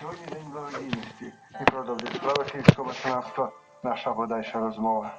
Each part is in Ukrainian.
Сьогодні день благодійності і про справи київського меценатства наша подальша розмова.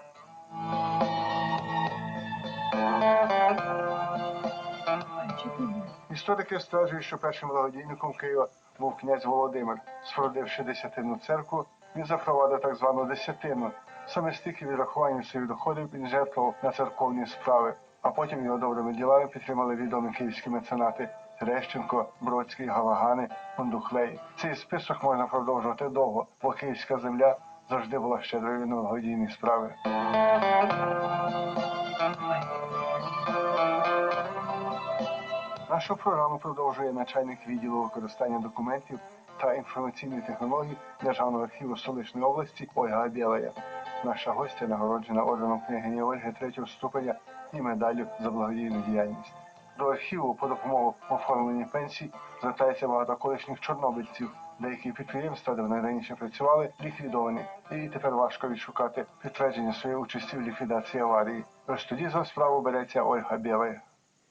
Історики стверджують, що першим благодійником Києва був князь Володимир. Спорудивши десятинну церкву, він запровадив так звану десятину. Саме стільки відрахування своїх доходів він жертвував на церковні справи, а потім його добрими ділами підтримали відомі київські меценати Терещенко, Бродський, Галагани, Кондухлей. Цей список можна продовжувати довго, бо київська земля завжди була щедрою на благодійні справи. Нашу програму продовжує начальник відділу використання документів та інформаційної технології Державного архіву столичної області Ольга Білая. Наша гостя нагороджена орденом княгині Ольги третього ступеня і медалю за благодійну діяльність. До архіву по допомогу в оформленні пенсій звертається багато колишніх чорнобильців. Деякі підприємства, де вони раніше працювали, ліквідовані, і тепер важко відшукати підтвердження своєї участі в ліквідації аварії. Тож тоді за справу береться Ольга Білая.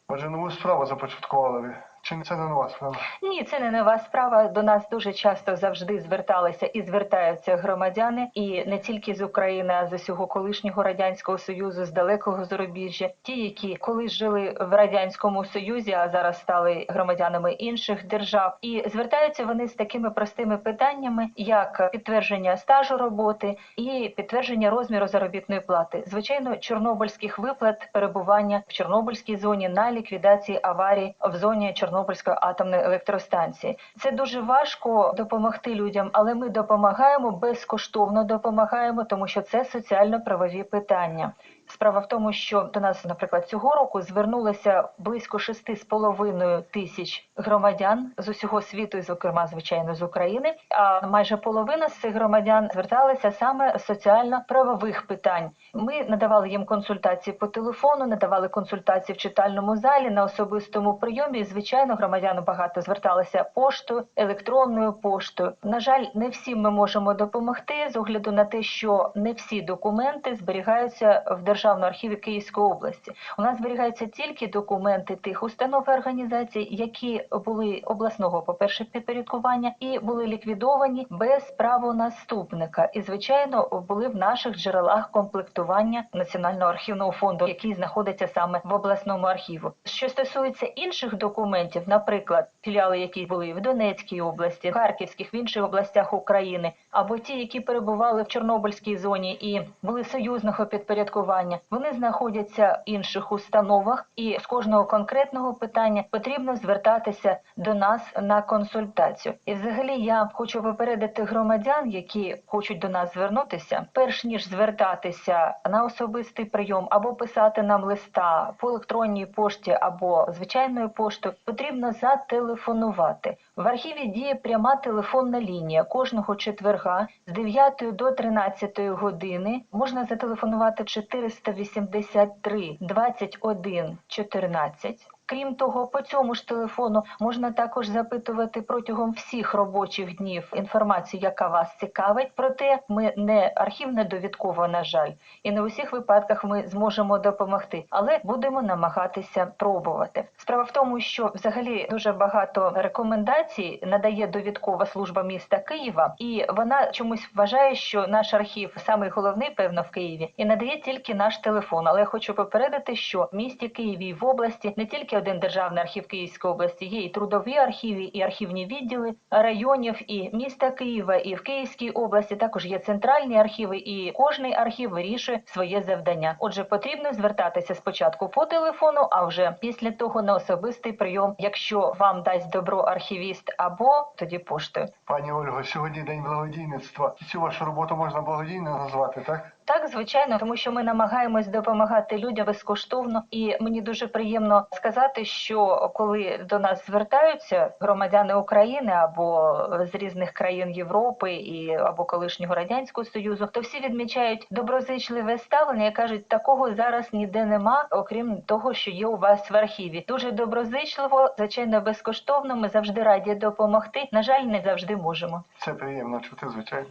Отже, нову справу започаткували. Чи це не нова справа? Ні, це не нова справа. До нас дуже часто завжди зверталися і звертаються громадяни, і не тільки з України, а з усього колишнього радянського союзу, з далекого зарубіжжя. Ті, які колись жили в радянському союзі, а зараз стали громадянами інших держав, і звертаються вони з такими простими питаннями, як підтвердження стажу роботи і підтвердження розміру заробітної плати. Звичайно, чорнобильських виплат перебування в Чорнобильській зоні на ліквідації аварій в зоні Чорнобильської атомної електростанції. Це дуже важко допомогти людям, але ми допомагаємо безкоштовно допомагаємо, тому що це соціально-правові питання. Справа в тому, що до нас, наприклад, цього року звернулося близько шести з половиною тисяч громадян з усього світу, і, зокрема, звичайно, з України. А майже половина з цих громадян зверталися саме з соціально-правових питань. Ми надавали їм консультації по телефону, надавали консультації в читальному залі на особистому прийомі. І, звичайно, громадяни багато зверталися поштою, електронною поштою. На жаль, не всім ми можемо допомогти з огляду на те, що не всі документи зберігаються в Державному архіві Київської області. У нас зберігаються тільки документи тих установ і організацій, які були обласного, по перше, підпорядкування і були ліквідовані без правонаступника. І звичайно були в наших джерелах комплектування Національного архівного фонду, який знаходиться саме в обласному архіву. Що стосується інших документів, наприклад, філіали, які були в Донецькій області, Харківських в інших областях України, або ті, які перебували в Чорнобильській зоні і були союзного підпорядкування, вони знаходяться в інших установах, і з кожного конкретного питання потрібно звертатися до нас на консультацію. І, взагалі, я хочу попередити громадян, які хочуть до нас звернутися, перш ніж звертатися на особистий прийом або писати нам листа по електронній пошті або звичайною поштою, потрібно зателефонувати. В архіві діє пряма телефонна лінія кожного четверга з 9 до 13 години. Можна зателефонувати 483 21 14. Крім того, по цьому ж телефону можна також запитувати протягом всіх робочих днів інформацію, яка вас цікавить. Проте ми не архівне довідково, на жаль, і не у всіх випадках ми зможемо допомогти, але будемо намагатися пробувати. Справа в тому, що взагалі дуже багато рекомендацій надає довідкова служба міста Києва, і вона чомусь вважає, що наш архів самий головний, певно, в Києві, і надає тільки наш телефон. Але я хочу попередити, що в місті Києві і в області не тільки один державний архів Київської області, є і трудові архіви, і архівні відділи районів, і міста Києва, і в Київській області також є центральні архіви, і кожний архів вирішує своє завдання. Отже, потрібно звертатися спочатку по телефону, а вже після того на особистий прийом, якщо вам дасть добро архівіст, або тоді поштою. Пані Ольго, сьогодні день благодійництва. Цю вашу роботу можна благодійно назвати, так? Так, звичайно, тому що ми намагаємось допомагати людям безкоштовно, і мені дуже приємно сказати, що коли до нас звертаються громадяни України або з різних країн Європи і або колишнього радянського союзу, то всі відмічають доброзичливе ставлення і кажуть, такого зараз ніде нема, окрім того, що є у вас в архіві. Дуже доброзичливо, звичайно, безкоштовно. Ми завжди раді допомогти. На жаль, не завжди можемо. Це приємно чути, звичайно.